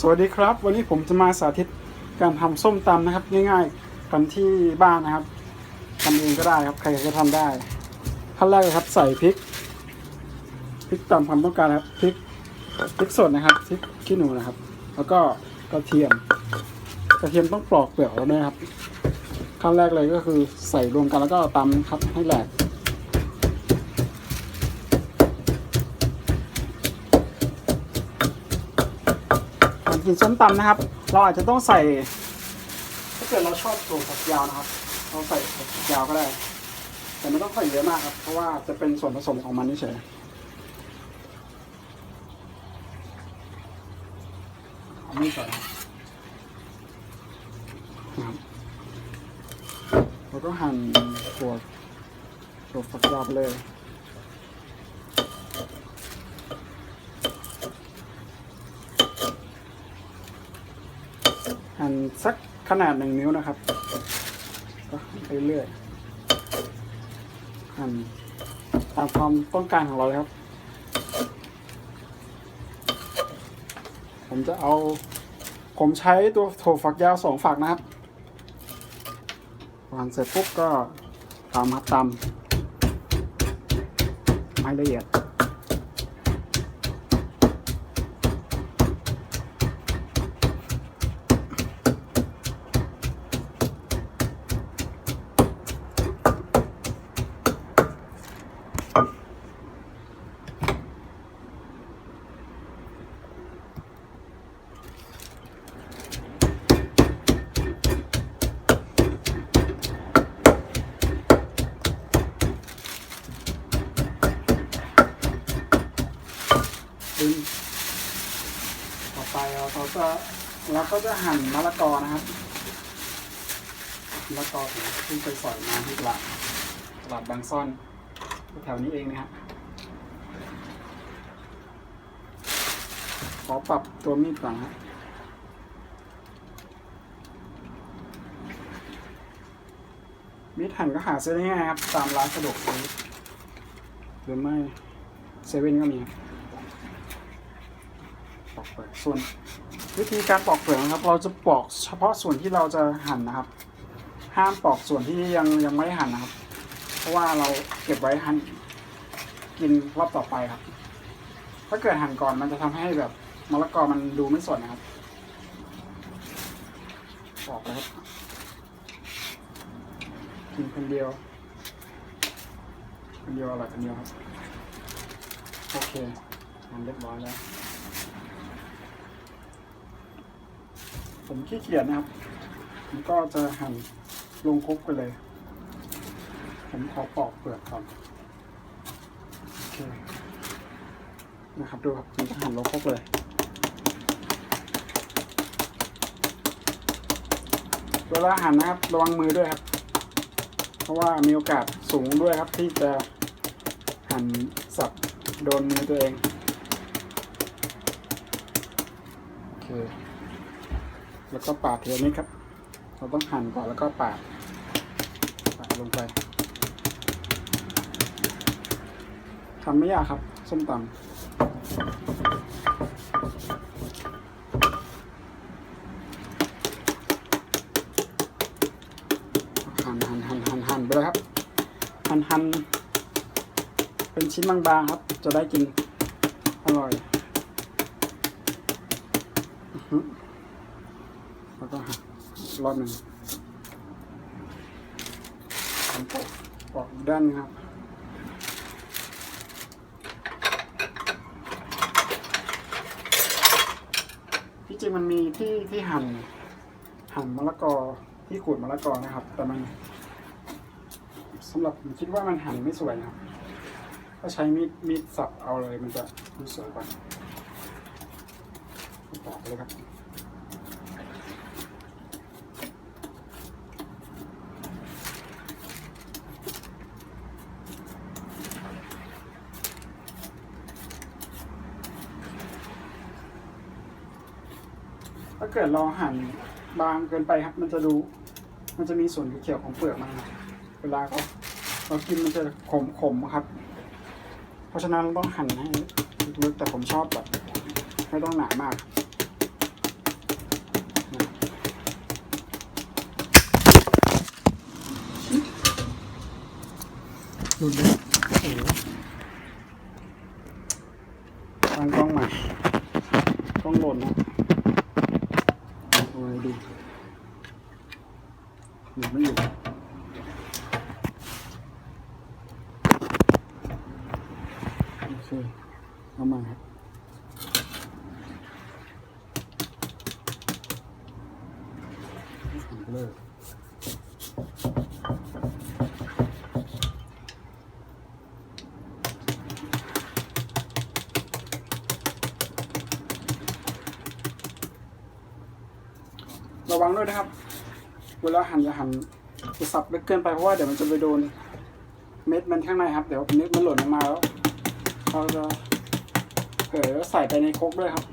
สวัสดีครับ วันนี้ผมจะมาสาธิตการทำส้มตำนะครับ ง่ายๆกันที่บ้านนะครับทำเองก็ได้ครับใครก็ทำได้ขั้นแรกเลยครับ ใส่พริกพริกตามความต้องการครับพริกพริกสดนะครับพริกขี้หนูนะครับ แล้วก็กระเทียมกระเทียมต้องปลอกเปลือกแล้วด้ครับขั้นแรกเลยก็คือใส่รวมกันแล้วก็ตำครับให้แหลก กินส้มตำนะครับ เราอาจจะต้องใส่ ถ้าเกิดเราชอบถั่วฝักยาวนะครับ เราใส่ถั่วฝักยาวก็ได้ แต่ไม่ต้องใส่เยอะมากครับ เพราะว่าจะเป็นส่วนผสมของมันเฉยเอามีดก่อนนะครับเราก็หั่นถั่วถั่วฝักยาวไปเลย หั่นสักขนาดหนึ่งนิ้วนะครับก็ไปเรื่อยหั่นตามความต้องการของเราเลยครับ ผมจะเอา ผมใช้ตัวโถฝักยาวสองฝักนะครับหั่นเสร็จปุ๊บก็ตำครับตำไม่ละเอียด จะเราก็จะหั่นมะละกอนะครับมะละกอที่ไปสอยมาที่ตลาดตลาดบางซ่อนแถวนี้เองนะครับขอปรับตัวมีดก่อนครับมีดหั่นก็หาซื้อได้ง่ายครับ ตามร้านสะดวกซื้อหรือไม่เซเว่นก็มีครับปอกเปส่วน วิธีการปอกเปลือกนะครับ เราจะปอกเฉพาะส่วนที่เราจะหั่นนะครับ ห้ามปอกส่วนที่ยังยังไม่ได้หั่นนะครับ เพราะว่าเราเก็บไว้หั่นกินรอบต่อไปครับ ถ้าเกิดหั่นก่อนมันจะทำให้แบบมะละกอมันดูไม่สดนะครับปอกเลยครับกินคนเดียว คนเดียวอร่อยคนเดียวครับ โอเคหั่นเรียบร้อยแล้ว ผมขี้เกียจนะครับผมก็จะหั่นลงคลุกไปเลย ผมขอปอกเปลือกก่อนโอเคนะครับดูครับผมจะหั่นลงคลุกเลยเวลาหั่นนะครับระวังมือด้วยครับ เพราะว่ามีโอกาสสูงด้วยครับที่จะหั่นสับโดนมือตัวเองโอเค แล้วก็ปาดทีนิดครับ เราต้องหั่นก่อนแล้วก็ปาดปาดลงไปทำไม่ยากครับ ส้มตำหั่นหั่นหั่นหั่นหั่นไปเลยครับ หั่นหั่นเป็นชิ้นบางๆครับ จะได้กิน อร่อยอื้อหือแล้ว ก็หักอีกรอบหนึ่งปอกออกด้านนึงครับที่จริงมันมีที่ที่หั่นหั่นมะละกอที่ขูดมะละกอนะครับ แต่มันสำหรับผมคิดว่ามันหั่นไม่สวยนะครับก็ใช้มีดมีดสับเอาเลยมันจะดูสวยกว่าปอกเลยครับ เกิดเราหั่นบางเกินไปครับ มันจะดูมันจะมีส่วนเขียวของเปลือกมา เวลาเราเรากินมันจะขมขมครับ เพราะฉะนั้นเราต้องหั่นให้ลึกแต่ผมชอบแบบไม่ต้องหนามากหลุดเลยโอ้ หยุดไม่อยู่โอเคเอามาครับเลิกระวังด้วยนะครับ เวลาหั่นอย่าหั่นจะสับลึกเกินไปเพราะว่าเดี๋ยวมันจะไปโดนเม็ดมันข้างในครับ เดี๋ยวเม็ดมันหล่นออกมาแล้วเราจะเผลอใส่ไปในครกด้วยครับ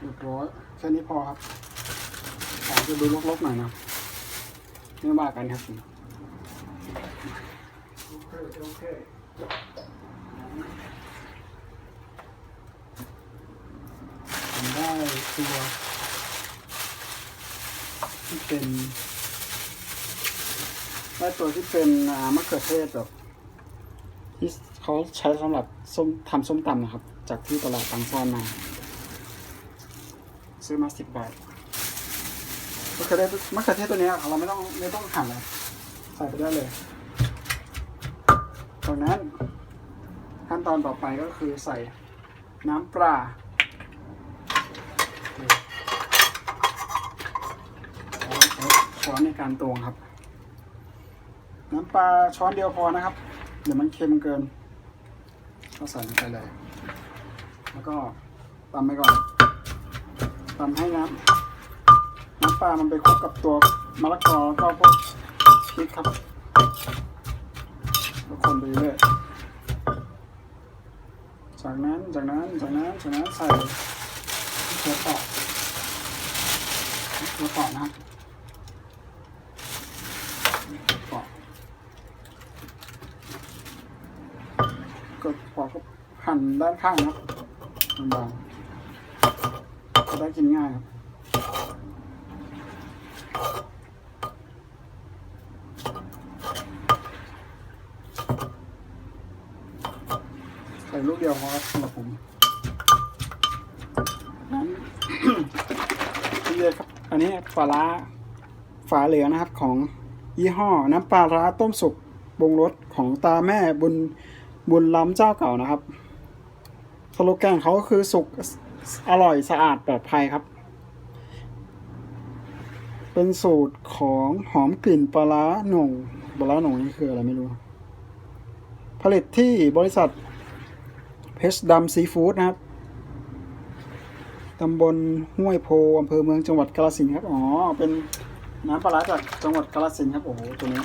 เรียบร้อยแค่นี้พ อครับอาจจะดูลกๆหน่อยนะไม่ว่ากันครับโอเคโอเคทำได้ตัว ที่เป็นได้ตัวที่เป็นมะเขือเทศแบบที่เขาใช้สำหรับส้มทำส้มตำนะครับ จากที่ตลาดตังซ่อนมา ซื้อมาสิบบาทมะเขือเทศมะเขือเทศตัวนี้เราไม่ต้องไม่ต้องหั่นเลยใส่ไปได้เลยจากนั้นขั้นตอนต่อไปก็คือใส่น้ำปลาช้อนในการตวงครับ น้ำปลาช้อนเดียวพอนะครับ เดี๋ยวมันเค็มเกิน ก็ใส่ลงไปเลย แล้วก็ตำไปก่อน ทำให้น้ำน้ำปลามันไปคลุกกับตัวมะละกอแล้วก็พวกพริกครับแล้วคนไปเรื่อยจากนั้นจากนั้นจากนั้นจากนั้นใส่เกลือปาะเกลือปาะนะครับเกลือเปาะเกลือเปาะก็หั่นด้านข้างนะบาง จะได้กินง่ายครับ ใส่ลูกเดียวพอครับสำหรับผมนั้นนี่เลยครับ อันนี้ปลาร้าฝาเหลืองนะครับของยี่ห้อน้ำปลาร้าต้มสุกปรุงรสของตาแม่บุญบุญล้ำเจ้าเก่านะครับสโลแกนเขาก็คือสุก อร่อยสะอาดปลอดภัยครับ เป็นสูตรของหอมกลิ่นปลาร้าหนงปลาร้าหนงนี่คืออะไรไม่รู้ ผลิตที่บริษัทเพชรดำซีฟู้ดนะครับตำบลห้วยโพอำเภอเมืองจังหวัดกาฬสินครับ อ๋อ เป็นน้ำปลาร้าจากจังหวัดกาฬสินครับ โอ้โห ตัวนี้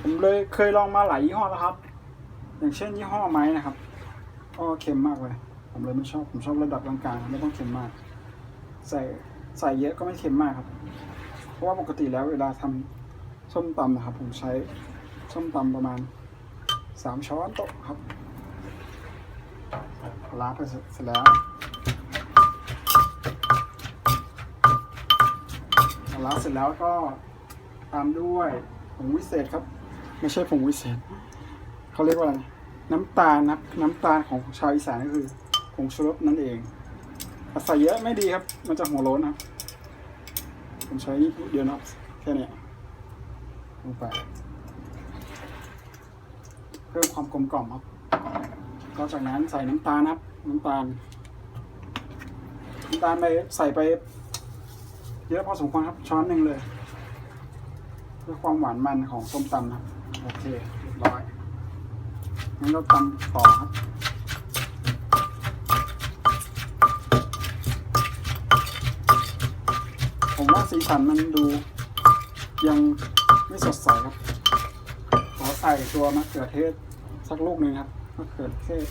ผมเลยเคยลองมาหลายยี่ห้อแล้วครับ อย่างเช่นยี่ห้อไม้นะครับก็เค็มมากเลย ผมเลยไม่ชอบ ผมชอบระดับกลางๆ ไม่ต้องเค็มมาก ใส่ใส่เยอะก็ไม่เค็มมากครับ เพราะว่าปกติแล้วเวลาทำส้มตำนะครับ ผมใช้ส้มตำประมาณสามช้อนโต๊ะครับล้างไปเสร็จแล้วล้างเสร็จแล้วก็ตามด้วยผงวิเศษครับ ไม่ใช่ผงวิเศษ เขาเรียกว่าอะไร น้ำตาลนับน้ำตาลของชาวอีสานก็คือ ผงชูรสนั่นเองแต่ใส่เยอะไม่ดีครับ มันจะหัวโล้นนะครับ ผมใช้นี่เดียวนะครับแค่เนี้ยลงไป เพิ่มความกลมกล่อมครับก็จากนั้นใส่น้ำตาลนะครับ น้ำตาล น้ำตาลไปใส่ไป เยอะพอสมควรครับ ช้อนหนึ่งเลยเพื่อความหวานมันของส้มตำนะครับโอเคเรียบร้อยงั้นเราตำต่อครับ ผมว่าสีสันมันดู ยังไม่สดใสครับ ขอใส่ตัวมะเขือเทศสักลูกหนึ่งครับมะเขือเทศ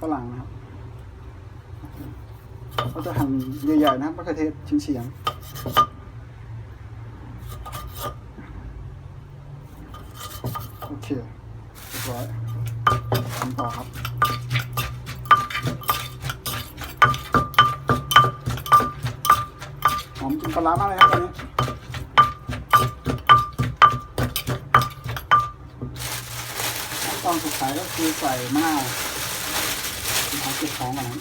ฝรั่งนะครับก็จะหั่นใหญ่ๆนะครับมะเขือเทศชิ้นเฉียงๆโอเคเรียบร้อยทำต่อครับ หอมกลินปลา ร้ามากเลยครับตอนนี้ขั้นตอนสุดท้ายก็คือใส่มะนาวผมขอเก็บของก่อนนะ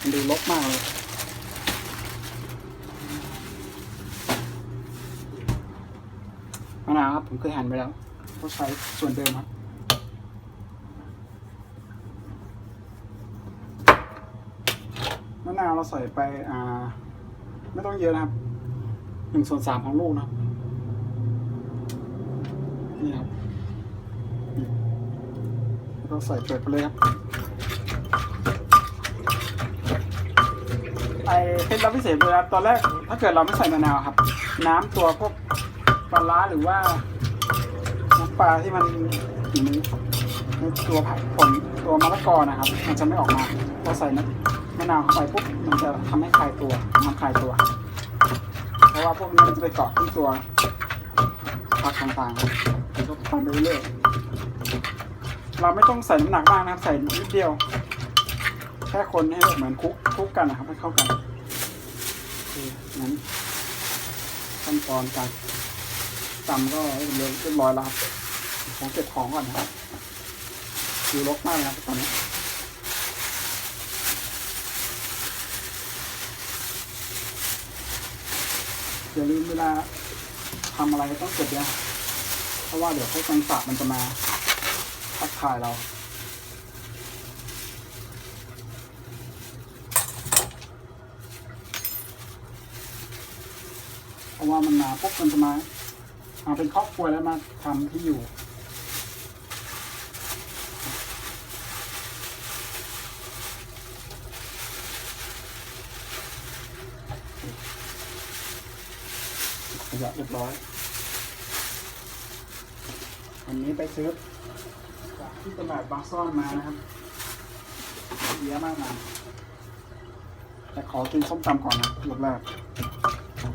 มันดูรกมากเลยมะนาวครับผมเคยหั่นไปแล้วก็ใช้ส่วนเดิมครับมะนาวเราใส่ไปอ่า ไม่ต้องเยอะนะครับหนึ่งส่วนสามของลูกนะนี่ครับนี่แล้วก็ใส่เปิดไปเลยครับไอเคล็ดลับพิเศษเลยครับตอนแรกถ้าเกิดเราไม่ใส่มะนาวครับ น้ำตัวพวกปลาร้าหรือว่าน้ำปลาที่มันอยู่ในในตัวผักผลตัวมะละกอนะครับ มันจะไม่ออกมาพอใส่นะ นาวเข้าไปปุ๊บมันจะทำให้คลายตัวมันคลายตัว เพราะว่าพวกนี้มันจะไปเกาะที่ตัวผักต่างๆครับก็ทำไปเรื่อยเราไม่ต้องใส่น้ำหนักมากนะครับ ใส่นิดเดียว แค่คนให้เหมือนคลุกคลุกกันนะครับให้เข้ากันโอเคงั้นขั้นตอนการตำก็เรียบร้อยแล้วครับผมเก็บของก่อนนะครับดูรกมากเลยครับตอนนี้ อย่าลืมเวลาทำอะไรต้องเก็บยาเพราะว่าเดี๋ยวพวกแมงสาบมันจะมาทักทายเราเพราะว่ามันมาปุ๊บมันจะมามาเป็นครอบครัวแล้วมาทำที่อยู่ ยะเรียบร้อยอันนี้ไปซื้อจากที่ตลาดบางซ่อนมานะครับเยอะมากมายแต่ขอกินส้มตำก่อนนะรอบแรก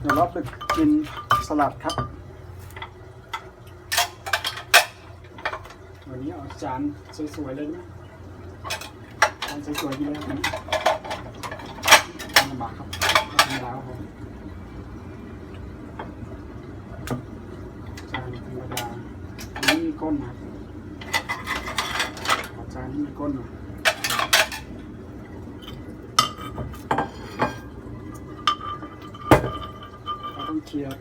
เดี๋ยวเราไปกินสลัดครับ วันนี้เอาจานสวยๆเลยนะจานสวยๆดีเลยครับจานลำบาครับธรรมดาครับผม จานธรรมดาอันนี้มี ก้นนะครับขอจานที่มีก้นหน่อยเราต้องเคลียร์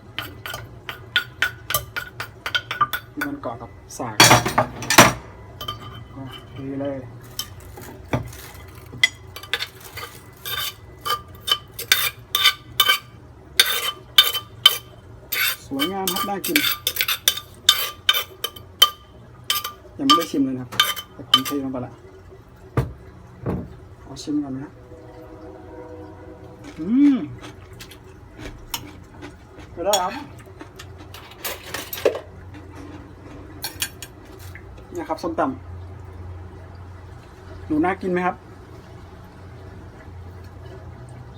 ที่มันเกาะกับสากก็ดีเลยสวยงามครับน่ากิน ยังไม่ได้ชิมเลยนะครับ แต่ผมเทลงไปละขอชิมก่อนนะอืมก็ได้ครับนี่ยครับส้มตำดูน่ากินไหมครับ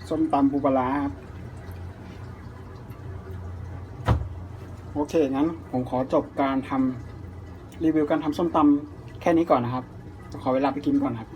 ส้มตำปูปลาร้าครับโอเคงั้นผมขอจบการทำ รีวิวการทำส้มตำแค่นี้ก่อนนะครับ ขอเวลาไปกินก่อนครับ